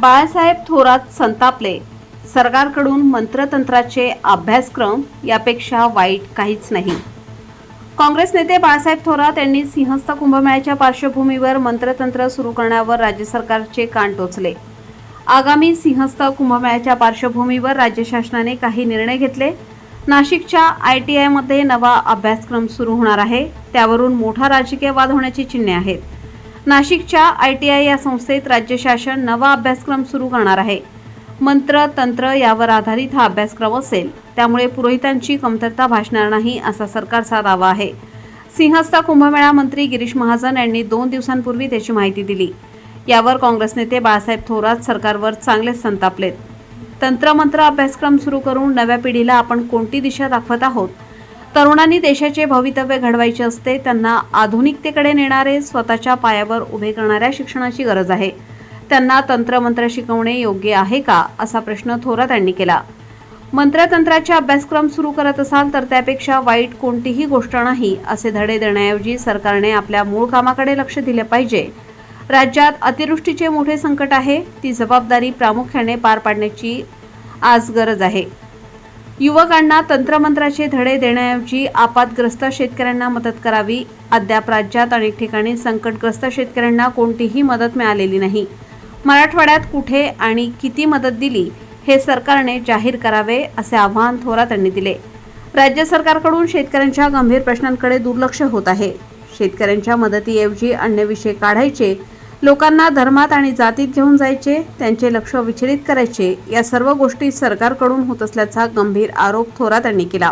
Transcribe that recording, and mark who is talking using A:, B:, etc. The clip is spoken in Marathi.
A: बाळासाहेब थोरात संतापले. सरकारकडून मंत्रतंत्राचे अभ्यासक्रम यापेक्षा वाईट काहीच नाही. काँग्रेस नेते बाळासाहेब थोरात यांनी सिंहस्थ कुंभमेळ्याच्या पार्श्वभूमीवर मंत्रतंत्र सुरू करण्यावर राज्य सरकारचे कान टोचले. आगामी सिंहस्थ कुंभमेळ्याच्या पार्श्वभूमीवर राज्य शासनाने काही निर्णय घेतले. नाशिकच्या आय टी आयमध्ये नवा अभ्यासक्रम सुरू होणार आहे. त्यावरून मोठा राजकीय वाद होण्याची चिन्हे आहेत. नाशिकच्या आय टी आय या संस्थेत राज्य शासन नवा अभ्यासक्रम सुरू करणार आहे. मंत्र तंत्र यावर आधारित हा अभ्यासक्रम असेल. त्यामुळे पुरोहितांची कमतरता भासणार नाही असा सरकारचा दावा आहे. सिंहस्थ कुंभमेळा मंत्री गिरीश महाजन यांनी दोन दिवसांपूर्वी त्याची माहिती दिली. यावर काँग्रेस नेते बाळासाहेब थोरात सरकारवर चांगलेच संतापलेत. तंत्रमंत्र अभ्यासक्रम सुरू करून नव्या पिढीला आपण कोणती दिशा दाखवत आहोत? तरुणांनी देशाचे भवितव्य घडवायचे असते त्यांना आधुनिकतेकडे नेणारे स्वतःच्या पायावर उभे करणाऱ्या शिक्षणाची गरज आहे. त्यांना तंत्रमंत्र शिकवणे योग्य आहे का असा प्रश्न थोरात यांनी केला. मंत्रतंत्राचे अभ्यासक्रम सुरू करत असाल तर त्यापेक्षा वाईट कोणतीही गोष्ट नाही असे धडे देण्याऐवजी सरकारने आपल्या मूळ कामाकडे लक्ष दिले पाहिजे. राज्यात अतिवृष्टीचे मोठे संकट आहे ती जबाबदारी प्रामुख्याने पार पाडण्याची आज गरज आहे. युवकांना तंत्रमंत्राचे धडे देण्याऐवजी आपातग्रस्त शेतकऱ्यांना मदत करावी. अद्याप राज्यात अनेक ठिकाणी संकटग्रस्त शेतकऱ्यांना कोणतीही मदत मिळालेली नाही. मराठवाड्यात कुठे आणि किती मदत दिली हे सरकारने जाहीर करावे असे आवाहन थोरात यांनी दिले. राज्य सरकारकडून शेतकऱ्यांच्या गंभीर प्रश्नांकडे दुर्लक्ष होत आहे. शेतकऱ्यांच्या मदतीऐवजी अन्य विषय काढायचे लोकांना धर्मात आणि जातीत घेऊन जायचे त्यांचे लक्ष विचलित करायचे. या सर्व गोष्टी सरकारकडून होत असल्याचा गंभीर आरोप थोरात यांनी केला.